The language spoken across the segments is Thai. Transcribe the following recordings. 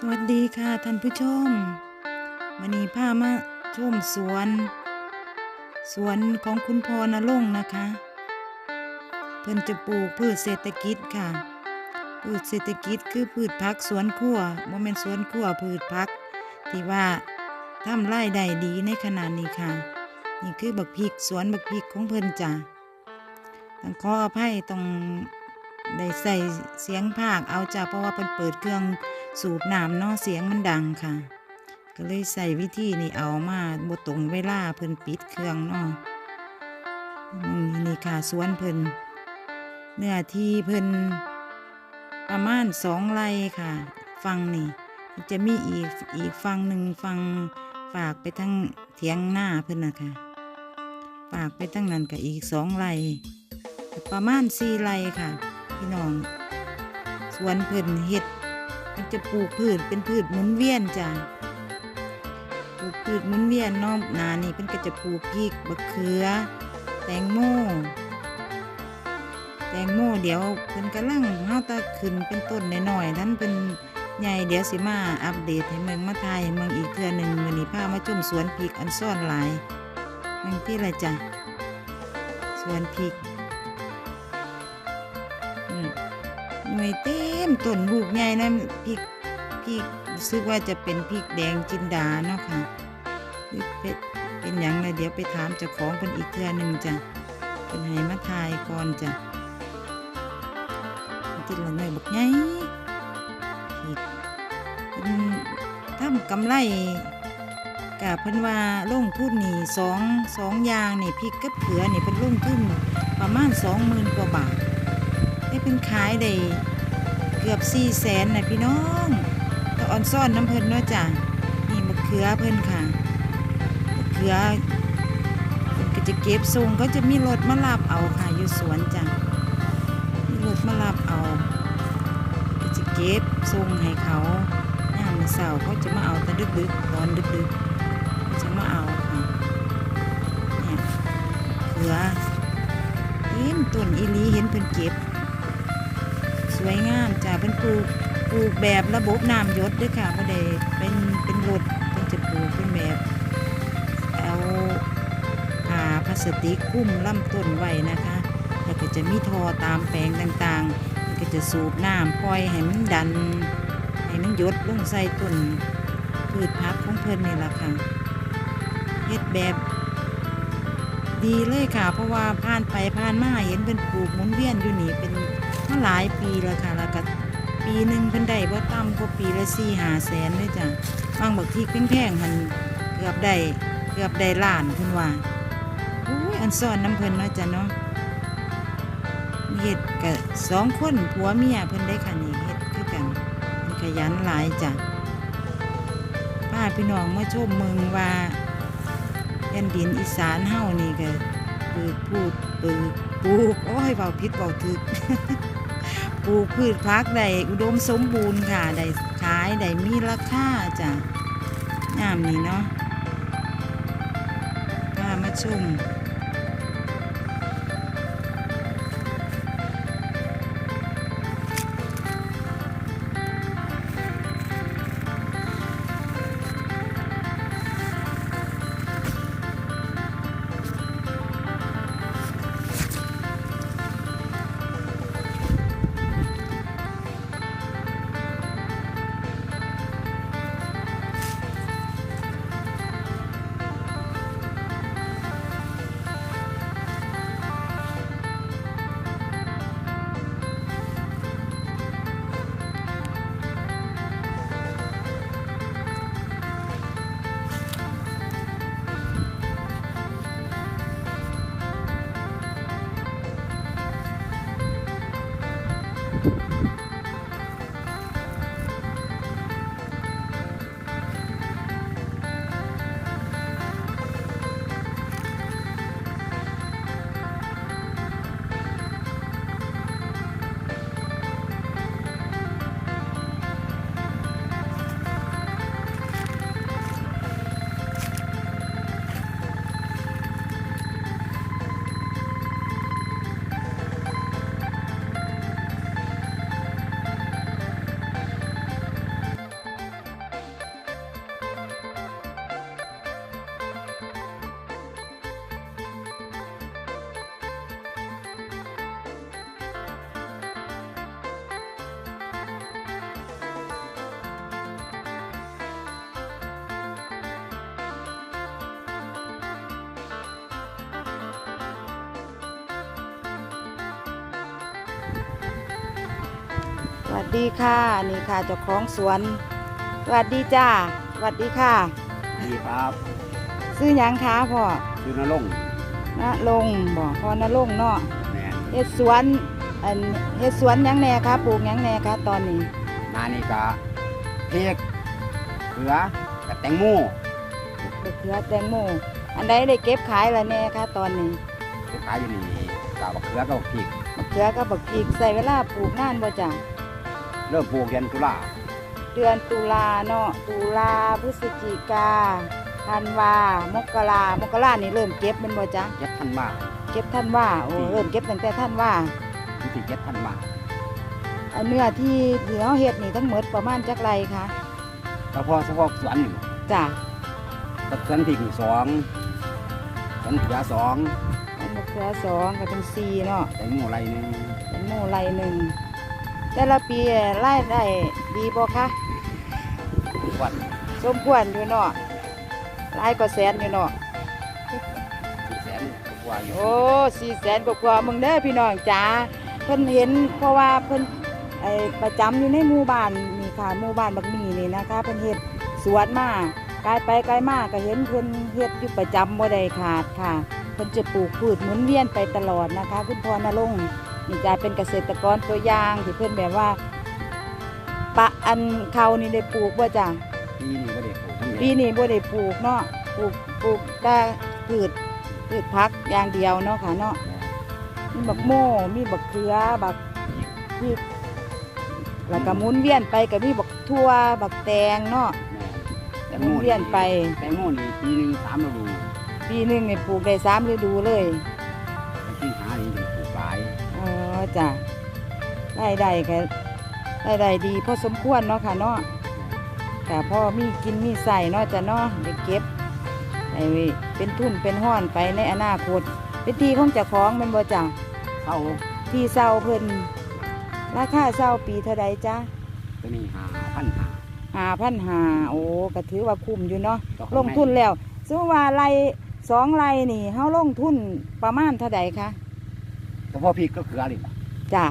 สวัสดีค่ะท่านผู้ชมวันนี้พามาชมสวน สวนของคุณพ่อนรงค์นะคะ เพิ่นจะปลูกพืชเศรษฐกิจค่ะ พืชเศรษฐกิจคือพืชพักสวนครัวโมเมนสวนครัวพืชพัก ที่ว่าทำไรายได้ดีในขณะนี้ค่ะ นี่คือบักพริกสวนบักพริกของเพิ่นจ้ะต้องขออภัยต้องได้ใส่เสียงภาคเอาจ้ะเพราะว่าเพิ่นเปิดเครื่อง สูบน้ำนาะเสียงมันดังค่ะ ก็เลยใส่วิธีนี่เอามาบตรงเวลาเพิ่นปิดเครื่องนอืมนี่ค่ะสวนเพิ่นเนื้อที่เพิ่นประมาณสองไร่ค่ะ ฟังนี่ จะมีอีกอีกฟังหนึ่งฟังฝากไปทั้งเถียงหน้าเพิ่นนะคะฝากไปทั้งนั้นกับอีกสองไร่ประมาณสี่ไร่ค่ะ พี่น้อง สวนเพิ่นเฮ็ด มันจะปลูกพืชเป็นพืชหมุนเวียนจ้ะปลูกพืชหมุนเวียนนอกนานี่เพิ่นก็จะปลูกพริกบักเขือ แตงโมแตงโมเดี๋ยวเพิ่นกำลังเฮาตาขึ้นเป็นต้นน้อยๆนั้นเป็นใหญ่เดี๋ยวสิมาอัปเดตให้เมืองมาทายให้เมืองอีกเทื่อหนึ่งมื้อนี้พามาชมสวนพริกอันซ่อนหลายมืองที่ไรจ้ะสวนพริก หน่วยเต็มต้นลูกใหญ่นะพริกพริกรู้สึกว่าจะเป็นพริกแดงจินดาเนาะค่ะหรือเป็นเป็นหยังไงเดี๋ยวไปถามเจ้าของเพิ่นอีกเทื่อหนึ่งจ้ะเพิ่นให้มาทายก่อนจ้ะติดละหน่อยบักไงผิดเป็นทำกำไรกับเพิ่นว่าลงทุนนี่สองสองอย่างนี่พริกกับเขือนี่เพิ่นลงทุนประมาณสองหมื่นกว่าบาท ได้นขายได้เกือบสี่แสนนะพี่น้องก็ออนซ่อนน้ำเพิ่นเนาะจ้ะนี่มะเขือเพิ่นค่ะมะเขือเพิ่นก็จะเก็บส่งก็จะมีรถมารับเอาค่ะอยู่สวนจ้ะมีรถมารับเอาก็จะเก็บส่งให้เขาย่ามมื้อเสาร์เขาจะมาเอาแต่ดึกๆตอนดึกๆเขาจะมาเอาค่ะเนี่ยเขือเต็มต้นอีลีเห็นเพิ่นเก็บ วยงามจ้าเพิ่นปลูกปลูกแบบระบบน้ำยศด้วยค่ะบ่ได้เป็นเป็นรถเพิ่นจะปลูกเป็นแบบเอาผ้าพลาสติกคุ้มลำต้นไว้นะคะแล้วก็จะมีทอตามแปลงต่างๆ ก็จะสูบน้ำปล่อยให้มันดันให้มันยดลงใส่ต้นพืชพักของเพิ่นนี่แหละค่ะเฮ็ดแบบดีเลยค่ะ เพราะว่าผ่านไปผ่านมาเห็นเป็นปลูกหมุนเวียนอยู่นี่เป็น มาหลายปีแล้วค่ะ แล้วก็ปีหนึ่งเพิ่นได้บ่ต่ำกว่าปีละสี่หาแสนเลยจ้ะบางบักที่แพงๆมันเกือบได้เกือบได้ล้านเพิ่นว่าอุ้ยอันซ่อนน้ำเพิ่นเนาะจ้ะเนาะเฮ็ดกับสองคนผัวเมียเพิ่นได้ค่ะนี่เฮ็ดคือกันขยันหลายจ้ะพาพี่น้องมาชมเมืองว่าแผ่นดินอีสานเฮานี่ก็ปลูกพูดปลูกปลูกโอ้ยเว้าผิดเว้าถูก ปลูกพืชพักได้อุดมสมบูรณ์ค่ะได้ขายได้มีราคาจ้ะงามนี่เนาะมามาชม สวัสดีค่ะ นี่ค่ะเจ้าของสวน สวัสดีจ้าสวัสดีค่ะ ดีครับซื้อหยังคะพ่อคือนรงค์ณลงค์บ่พ่อนลงค์เนาะแม่นเฮ็ดสวนอันเฮ็ดสวนหยังแหน่คะปลูกหยังแหน่คะตอนนี้นานี่ก็เพกเขือกับแตงโมมะเขือแตงโมอันใดได้เก็บขายแล้วแหน่คะตอนนี้ไปขายอยู่นี่กับบักเขือกับบักพริกมะเขือกับบักพริกใส่เวลาปลูกนานบ่จ้ะ เริ่มปลูกเดือนตุลาเดือนตุลาเนาะตุลาพฤศจิกาธันวามกรามกรานี่เริ่มเก็บแมันบ่จ๊ะเจ็ดพันบาทเก็บท่านว่าโอ้เริ่มเก็บตั้งแต่ท่านว่าที่สิเจ็ดพันบาทอันเนื้อที่ที่เฮาเฮ็ดนี่ทั้งหมดประมาณจักไรคะเฉพาะเฉพาะสวนนี่จ้ะตัดสวนพริกนี่สองสวนเขือสองอันมะเขือสองก็เป็นสี่เนาะแตงโมไรหนึงเป็นโมไรหนึ่ง แต่ละปีรายได้ดีบ่คะวัดสมควรอยู่เนาะหลายกว่าแสนอยู่เนาะสี่แสนกว่าอยู่โอ้สี่แสนกว่าๆมึงเด้อพี่น้องจ๋าเพิ่นเห็นเพราะว่าเพิ่นไอ้ประจำอยู่ในหมู่บ้านนี่ค่ะหมู่บ้านบักมีนี่นะคะเพิ่นเฮ็ดสวนมาไกลไปไกลมาก็เห็นเพิ่นเฮ็ดอยู่ประจำบ่ได้ขาดค่ะเพิ่นจะปลูกพืชหมุนเวียนไปตลอดนะคะ คุณพ่อนรงค์ นี่จะเป็นเกษตรกรตัวอย่างที่เพิ่นแบบว่า ปะอันเขานี่ได้ปลูกบ่จ้ะปีนี้ก็ได้ปลูกทั้งปีนี้บ่ได้ปลูกเนาะปลูกปลูกแต่พืชพืชพักอย่างเดียวเนาะค่ะเนาะมีบักโม่มีบักเขือบักพริกแล้วก็หมุนเวียนไปก็มีบักทั่วบักแตงเนาะแตงหมุโมนเวียนไป แตงโมนี่ปีหนึ่งสามฤดูปีหนึงนี่ปลูกได้สามฤดูเลยที่หานี่ปลูกห ลายอ๋อจ้ะได้ได้ก็ได้ได้ดีพอสมควรเนาะค่ะเนาะแต่พ่อมีกินมีใส่เนาะจ้ะเนาะได้เก็บได้เป็นทุนเป็นห้อนไปในอนาคต เป็นทีของเจ้าของแมันบ่จ้ะเข้าที่เศร้าเพิ่นราคาเศร้าปีเท่าใดจ้ะตัวนี้หาพันหาหาพันหาโอ้ก็ถือว่าคุ้มอยู่เนาะต่อลงทุนแล้วสมมติว่าไรสองไรนี่เฮาลงทุนประมาณเท่าใดคะเฉพาะพริกก็เกลือเลย จ้ะ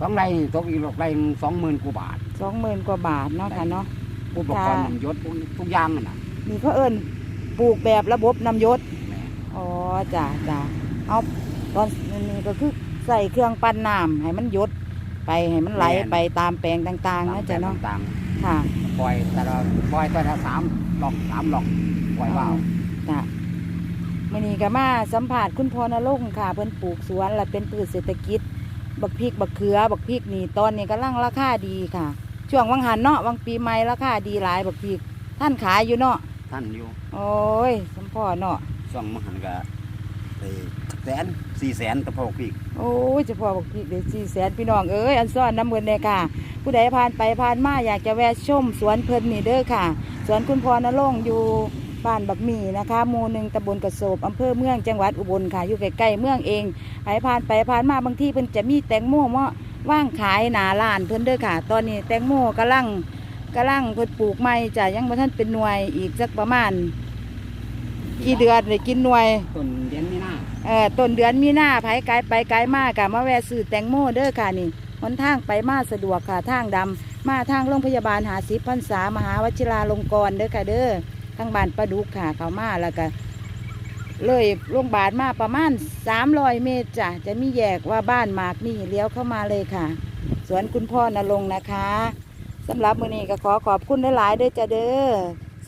สองไรตกอีกหลอกไรสองหมื่นกว่าบาทสองหมื่นกว่าบาทเนาะค่ะเนาะ อุปกรณ์น้ำยศทุกอย่างนั่นน่ะนี่เขาเอิ้นปลูกแบบระบบน้ำยศ แม่อ๋อจ้ะจ้ะเอาตอนนี้ก็คือใส่เครื่องปั่นน้ำให้มันหยดไปให้มันไหลไปตามแปลงต่างๆเนาะจ้ะเนาะต่างค่ะๆปล่อยแต่ละปล่อยแต่ละสามหลอกสามหลอกปล่อยว่าวจ้ะ มื่อนี้ก็มาสัมผัสคุณพ่อนรงค์ค่ะเพิ่นปลูกสวนและเป็นพืชเศรษฐกิจ บักพริกบักเขือ บักพริกนี่ตอนนี้กำลังราคาดีค่ะ ช่วงวังหันเนาะวังปีใหม่ราคาดีหลายบักพริก ท่านขายอยู่เนาะท่านอยู่โอ้ยสมพ่อเนาะสองมหันก็ไปแสนสี่แสนตะพกพริกโอ้ยเฉพาะบักพริกเดี๋ยวสี่แสนพี่น้องเอ้ยอันซ่อนน้ำเงินเลยค่ะ ผู้ใดผ่านไปผ่านมาอยากจะแวะชมสวนเพิ่นนี่เด้อค่ะ สวนคุณพ่อนรงค์อยู่ บ้านบักหมี่นะคะหมู่หนึ่งตำบลกระโสบอำเภอเมืองจังหวัดอุบลค่ะอยู่ใกล้ๆเมืองเองไปผ่านไปผ่านมาบางที่เพิ่นจะมีแตงโมเมาะว่างขายหนาลานเพิ่นเด้อค่ะ ตอนนี้แตงโมกำลังกำลังเพิ่นปลูกใหม่จ้ะยังบ่ทันเป็นหน่วยอีกสักประมาณกี่เดือนได้กินหน่วยต้นเดือนมีนาเอ่อต้นเดือนมีหน้าไผไกลไปไกลมากกะมาแวะซื้อแตงโมเด้อค่ะนี่หนทางไปมาสะดวกค่ะทางดำมาทางโรงพยาบาลหาศิพรรษามหาวชิราลงกรณ์เด้อค่ะเด้อ ทางบ้านประดุกค่ะ เขามาแล้วก็เลยโรงพยาบาลมาประมาณ300เมตรจ้ะจะมีแยกว่าบ้านหมากนี่เลี้ยวเข้ามาเลยค่ะ สวนคุณพ่อนรงค์นะคะสำหรับมื้อนี้ก็ขอขอบคุณหลายๆเด้อจ้ะเด้อ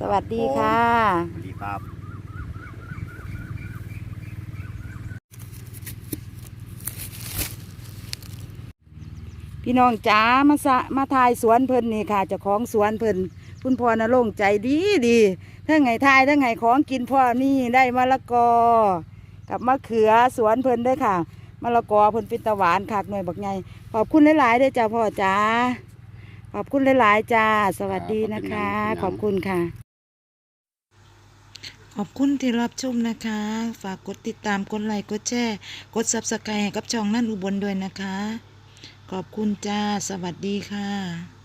สวัสดีค่ะสวัสดีครับพี่น้องจ๋ามาสะมาทายสวนเพิ่นนี่ค่ะเจ้าของสวนเพิ่นคุณพ่อนรงค์ใจดีดี ทั้งไงทายทั้งไงของกินพ่อนี่ได้มะละกอ กับมะเขือสวนเพิ่นเด้วยค่ะมะละกอเพิ่นเป็นตะหวานขากหน่วยบักไงขอบคุณหลายๆเด้อจ้าพ่อจ๋าขอบคุณหลายๆจ้าสวัสดีนะคะ ขอบคุณค่ะ ขอบคุณที่รับชมนะคะ ฝากกดติดตามกดไลค์กดแชร์กดซับสไครต์ให้กับช่องนั่นอุบลด้วยนะคะ ขอบคุณจ้า สวัสดีค่ะ